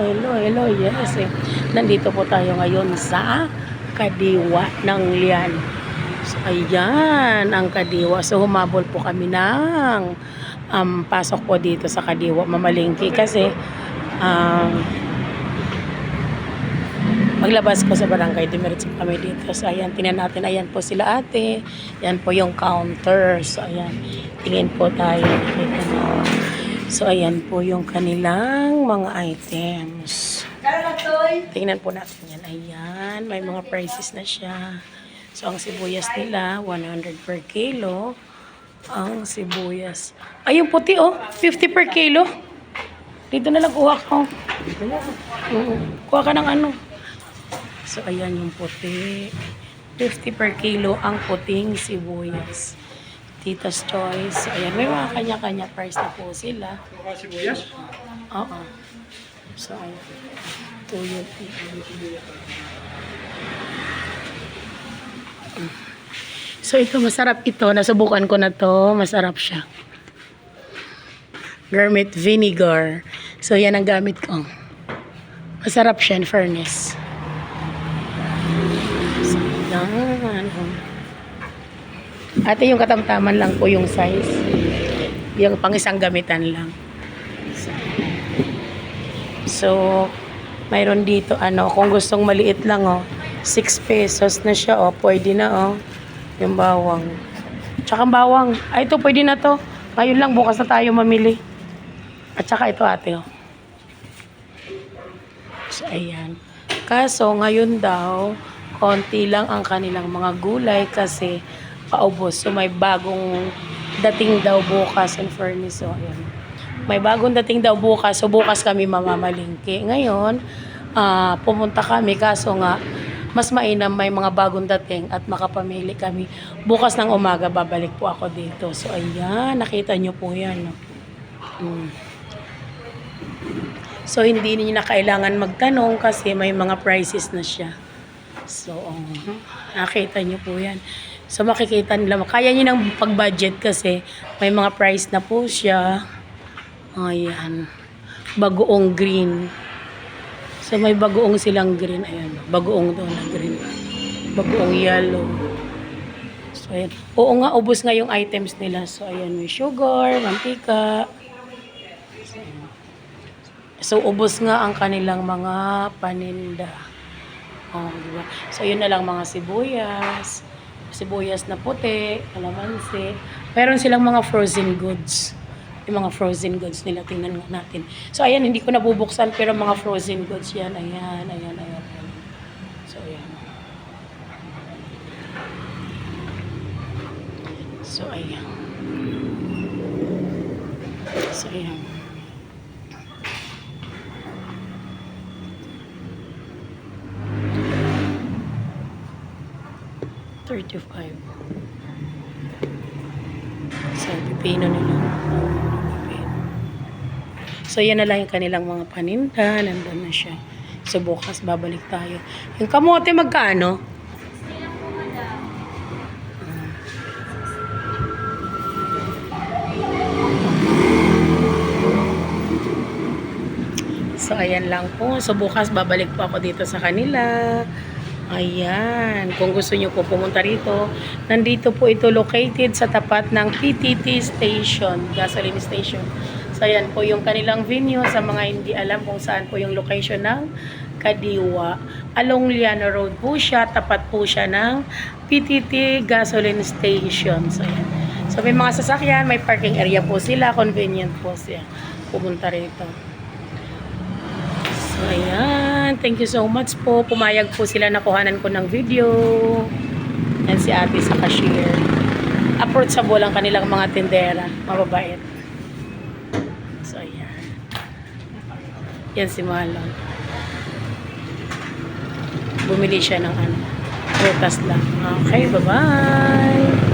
hello, hello. Yes, eh. Nandito po tayo ngayon sa Kadiwa ng Lian. So, ayan, ang Kadiwa. So, humabol po kami ng um, pasok po dito sa Kadiwa, mamalingki. Kasi, um, maglabas ko sa barangay, dumiretso kami dito. So, ayan, tingnan natin. Ayan po sila ate. Ayan po yung counter. So, ayan, tingin po tayo. Kita na. So, ayan po yung kanilang mga items. Tingnan po natin yan. Ayan, may mga prices na siya. So, ang sibuyas nila, 100 per kilo. Ang sibuyas. Ay, yung puti, oh. 50 per kilo. Dito na lang kuha ko. Mm, Kuha ka ng ano. So, ayan yung puti. 50 per kilo ang puting sibuyas. Tita's Choice. So, ayan, may mga kanya-kanya price na po sila. Mukha sibuyas? Oo. So, ayan. Tuyo. So, ito, masarap ito. Nasubukan ko na to. Masarap siya. Garmet vinegar. So, yan ang gamit ko. Masarap siya in fairness. So, yan. Ate, yung katamtaman lang po yung size. Yung pang isang gamitan lang. So, mayroon dito, ano, kung gustong maliit lang, oh, 6 pesos na siya, oh, pwede na, oh, yung bawang. Tsaka ang bawang, ay, ito, pwede na to. Ngayon lang, bukas na tayo mamili. At saka ito, ate, oh. So, ayan. Kaso, ngayon daw, konti lang ang kanilang mga gulay kasi paubos. So, may bagong dating daw bukas in furnace. So, ayan. May bagong dating daw bukas. So, bukas kami mamamalingki. Ngayon, ah, pumunta kami. Kaso nga, mas mainam may mga bagong dating at makapamili kami. Bukas ng umaga, babalik po ako dito. So, ayan. Nakita nyo po yan. Mm. So, hindi niyo na kailangan magtanong kasi may mga prices na siya. So, um, nakita niyo po yan. So, makikita nila. Kaya niyo nang pag-budget kasi may mga price na po siya. Ayan. Bagoong green. So, may bagoong silang green. Ayan. Bagoong doon na green. Bagoong yellow. So, ayan. Oo nga, ubos nga yung items nila. So, ayan. May sugar, mantika. So, ubos nga ang kanilang mga paninda. Oh, di ba? So, yun na lang mga sibuyas. Sibuyas na puti, kalamansi. Meron silang mga frozen goods. Yung mga frozen goods nila, tingnan nga natin. So, ayan, hindi ko nabubuksan, pero mga frozen goods yan. Ayan, ayan, ayan. ayan. So, ayan. So, ayan. So, ayan. Thirty-five. So, pipino nila. So, yan na lang yung kanilang mga paninda. Nandun na siya. So, bukas babalik tayo. Yung kamote magkano? So, ayan lang po. So, bukas babalik po ako dito sa kanila. Ayan. Kung gusto nyo po pumunta rito, nandito po ito located sa tapat ng PTT station, gasoline station. So, ayan po yung kanilang venue sa mga hindi alam kung saan po yung location ng Kadiwa. Along Liana Road po siya, tapat po siya ng PTT gasoline station. So, ayan. So, may mga sasakyan, may parking area po sila, convenient po siya pumunta rito. So, ayan. Thank you so much po. Pumayag po sila na kuhanan ko ng video. And si ate sa cashier. Approachable ang kanilang mga tindera. Mababait. So, ayan. Yan si Malon. Bumili siya ng ano. Prutas lang. Okay, bye-bye.